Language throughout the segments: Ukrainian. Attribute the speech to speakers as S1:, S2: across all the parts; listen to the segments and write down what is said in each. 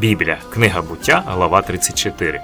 S1: Біблія, книга буття, глава 34.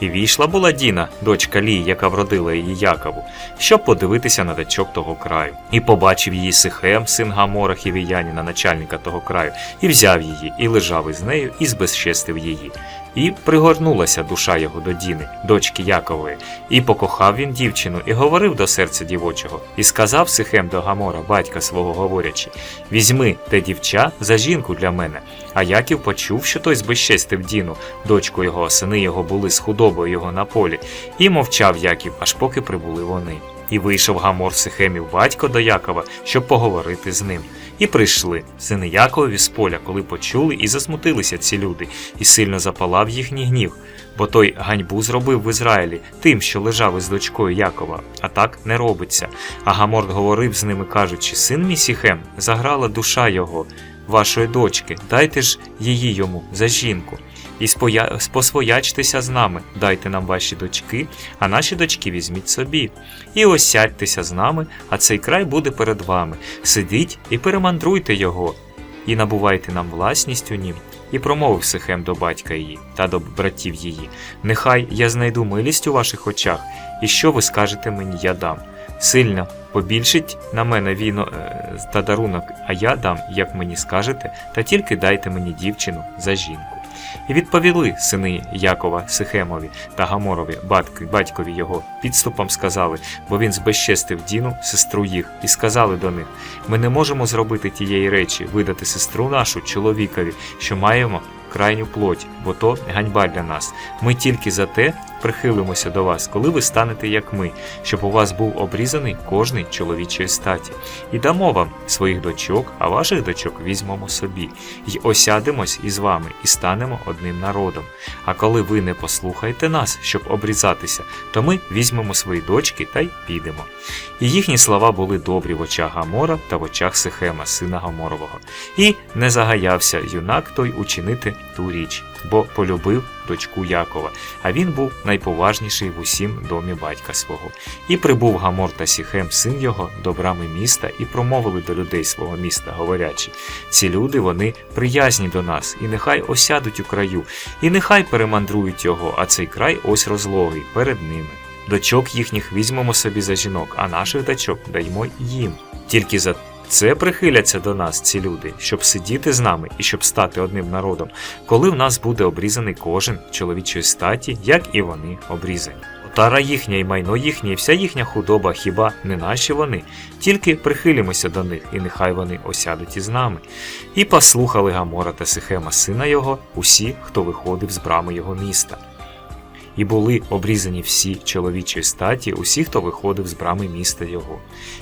S1: І війшла була Діна, дочка Лії, яка вродила її Якову, щоб подивитися на дачок того краю. І побачив її Сихем, син Гамора Хівіяніна, начальника того краю, і взяв її, і лежав із нею, і збезчестив її. І пригорнулася душа його до Діни, дочки Якової, і покохав він дівчину, і говорив до серця дівочого, і сказав Сихем до Гамора, батька свого говорячи: Візьми те дівча за жінку для мене. А Яків почув, що той збезчестив Діну, дочку його, сини його були з худобою його на полі, і мовчав Яків, аж поки прибули вони. І вийшов Гамор Сихемів батько до Якова, щоб поговорити з ним. І прийшли сини Якові з поля, коли почули, і засмутилися ці люди, і сильно запалав їхній гнів, бо той ганьбу зробив в Ізраїлі тим, що лежав із дочкою Якова, а так не робиться. А Гамор говорив з ними, кажучи: Син мій Сіхем, заграла душа його, вашої дочки, дайте ж її йому за жінку. І споя... спосвоячтеся з нами, дайте нам ваші дочки, а наші дочки візьміть собі. І осядьтеся з нами, а цей край буде перед вами. Сидіть і перемандруйте його, і набувайте нам власність у нім. І промовив Сихем до батька її та до братів її: Нехай я знайду милість у ваших очах, і що ви скажете мені, я дам. Сильно побільшить на мене віно е, та дарунок, а я дам, як мені скажете, та тільки дайте мені дівчину за жінку. І відповіли сини Якова Сихемові та Гаморові, батькові, батькові його, підступом сказали, бо він збезчестив Діну, сестру їх, і сказали до них: Ми не можемо зробити тієї речі, видати сестру нашу чоловікові, що маємо крайню плоть, бо то ганьба для нас. Ми тільки за те прихилимося до вас, коли ви станете як ми, щоб у вас був обрізаний кожний чоловічої статі, і дамо вам своїх дочок, а ваших дочок візьмемо собі, й осядемось із вами, і станемо одним народом. А коли ви не послухаєте нас, щоб обрізатися, то ми візьмемо свої дочки та й підемо. І їхні слова були добрі в очах Гамора та в очах Сихема, сина Гаморового. І не загаявся юнак той учинити ту річ, бо полюбив дочку Якова, а він був найповажніший в усім домі батька свого. І прибув Гамор та Сіхем, син його, до брами міста, і промовили до людей свого міста, говорячи: ці люди вони приязні до нас, і нехай осядуть у краю, і нехай перемандрують його, а цей край ось розлогий перед ними. Дочок їхніх візьмемо собі за жінок, а наших дочок даймо їм. Тільки за це прихиляться до нас ці люди, щоб сидіти з нами і щоб стати одним народом, коли в нас буде обрізаний кожен чоловічої статі, як і вони обрізані. Отара їхня і майно їхнє, і вся їхня худоба, хіба не наші вони, тільки прихилімося до них, і нехай вони осядуть із нами. І послухали Гамора та Сихема, сина його, усі, хто виходив з брами його міста. І були обрізані всі чоловічої статі, усі, хто виходив з брами міста його.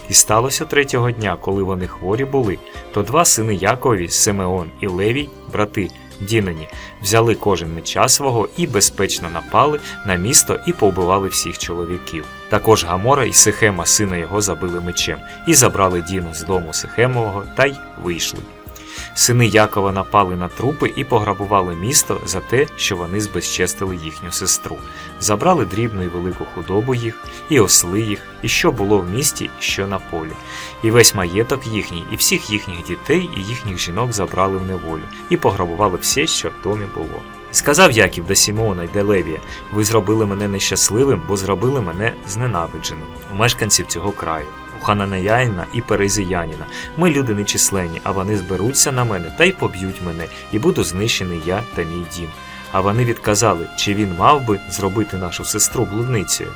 S1: І сталося третього дня, коли вони хворі були, то два сини Якові, Симеон і Левій, брати Дінані, взяли кожен меча свого і безпечно напали на місто і повбивали всіх чоловіків. Також Гамора і Сихема, сина його, забили мечем, і забрали Діну з дому Сихемового та й вийшли. Сини Якова напали на трупи і пограбували місто за те, що вони збезчестили їхню сестру, забрали дрібну і велику худобу їх, і осли їх, і що було в місті, і що на полі, і весь маєток їхній, і всіх їхніх дітей, і їхніх жінок забрали в неволю, і пограбували все, що в домі було. Сказав Яків до Сімеона й до Левія: Ви зробили мене нещасливим, бо зробили мене зненавидженим у мешканців цього краю. У Хананеяїна і Перезіяніна. Ми люди нечисленні, а вони зберуться на мене та й поб'ють мене, і буду знищений я та мій дім. А вони відказали, чи він мав би зробити нашу сестру блудницею.